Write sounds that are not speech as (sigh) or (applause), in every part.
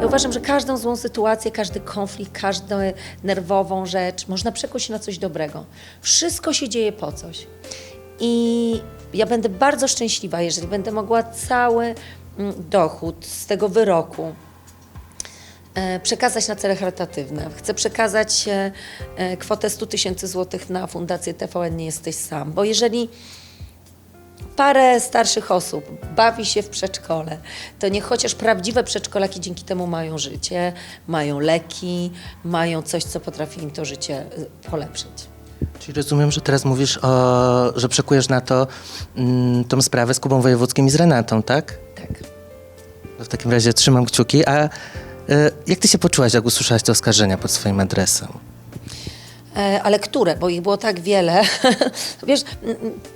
Ja uważam, że każdą złą sytuację, każdy konflikt, każdą nerwową rzecz można przekuć na coś dobrego. Wszystko się dzieje po coś. I ja będę bardzo szczęśliwa, jeżeli będę mogła cały mm, dochód z tego wyroku e, przekazać na cele charytatywne. Chcę przekazać e, e, kwotę 100 tysięcy złotych na Fundację TVN Nie Jesteś Sam, bo jeżeli parę starszych osób bawi się w przedszkole, to niech chociaż prawdziwe przedszkolaki dzięki temu mają życie, mają leki, mają coś, co potrafi im to życie y, polepszyć. Czyli rozumiem, że teraz mówisz, o, że przekujesz na to mm, tą sprawę z Kubą Wojewódzkim i z Renatą, tak? Tak. No W takim razie trzymam kciuki. A e, jak ty się poczułaś, jak usłyszałaś te oskarżenia pod swoim adresem? E, Ale które? Bo ich było tak wiele. (laughs) Wiesz,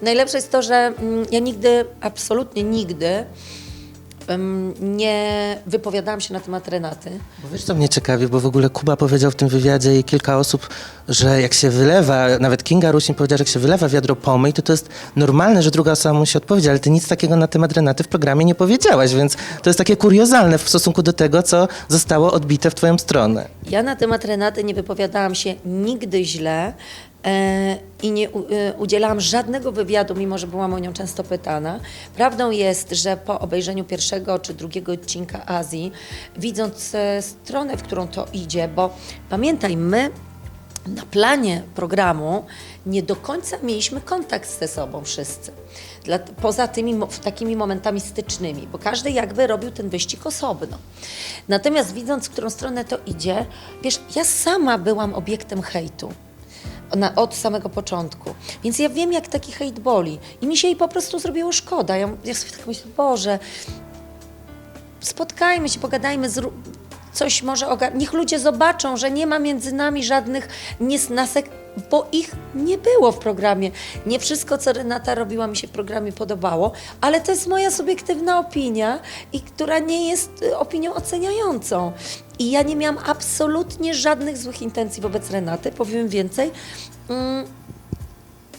najlepsze jest to, że mm, ja nigdy, absolutnie nigdy nie wypowiadałam się na temat Renaty. Bo wiesz, co mnie ciekawi, bo w ogóle Kuba powiedział w tym wywiadzie i kilka osób, że jak się wylewa, nawet Kinga Rusin powiedziała, że jak się wylewa wiadro pomyj, to to jest normalne, że druga osoba musi odpowiedzieć, ale ty nic takiego na temat Renaty w programie nie powiedziałaś, więc to jest takie kuriozalne w stosunku do tego, co zostało odbite w twoją stronę. Ja na temat Renaty nie wypowiadałam się nigdy źle i nie e, udzielałam żadnego wywiadu, mimo że byłam o nią często pytana. Prawdą jest, że po obejrzeniu pierwszego czy drugiego odcinka Azji, widząc e, stronę, w którą to idzie, bo pamiętaj, my na planie programu nie do końca mieliśmy kontakt ze sobą wszyscy. Dla, poza tymi takimi momentami stycznymi, bo każdy jakby robił ten wyścig osobno. Natomiast widząc, w którą stronę to idzie, wiesz, ja sama byłam obiektem hejtu. Na, od samego początku. Więc ja wiem, jak taki hejt boli. I mi się jej po prostu zrobiło szkoda. Ja, ja sobie tak myślę, Boże, spotkajmy się, pogadajmy, coś może ogar- Niech ludzie zobaczą, że nie ma między nami żadnych niesnasek, bo ich nie było w programie. Nie wszystko, co Renata robiła, mi się w programie podobało, ale to jest moja subiektywna opinia i która nie jest y, opinią oceniającą. I ja nie miałam absolutnie żadnych złych intencji wobec Renaty, powiem więcej. Mm,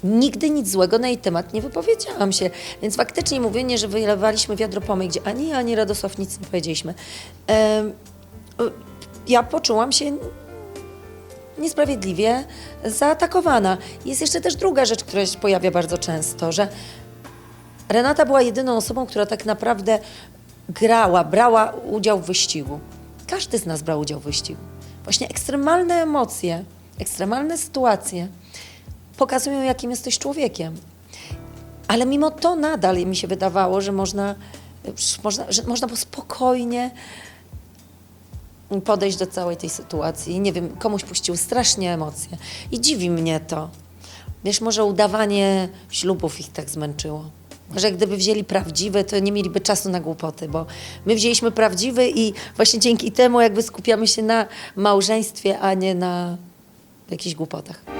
Nigdy nic złego na jej temat nie wypowiedziałam się. Więc faktycznie mówienie, że wylewaliśmy wiadro pomyj, gdzie ani ja, ani Radosław nic nie powiedzieliśmy. y, ja poczułam się niesprawiedliwie zaatakowana. Jest jeszcze też druga rzecz, która się pojawia bardzo często, że Renata była jedyną osobą, która tak naprawdę grała, brała udział w wyścigu. Każdy z nas brał udział w wyścigu. Właśnie ekstremalne emocje, ekstremalne sytuacje pokazują, jakim jesteś człowiekiem. Ale mimo to nadal mi się wydawało, że można, że można, że można spokojnie podejść do całej tej sytuacji. Nie wiem, komuś puściły strasznie emocje. I dziwi mnie to. Wiesz, może udawanie ślubów ich tak zmęczyło. Że gdyby wzięli prawdziwy, to nie mieliby czasu na głupoty, bo my wzięliśmy prawdziwy i właśnie dzięki temu jakby skupiamy się na małżeństwie, a nie na jakichś głupotach.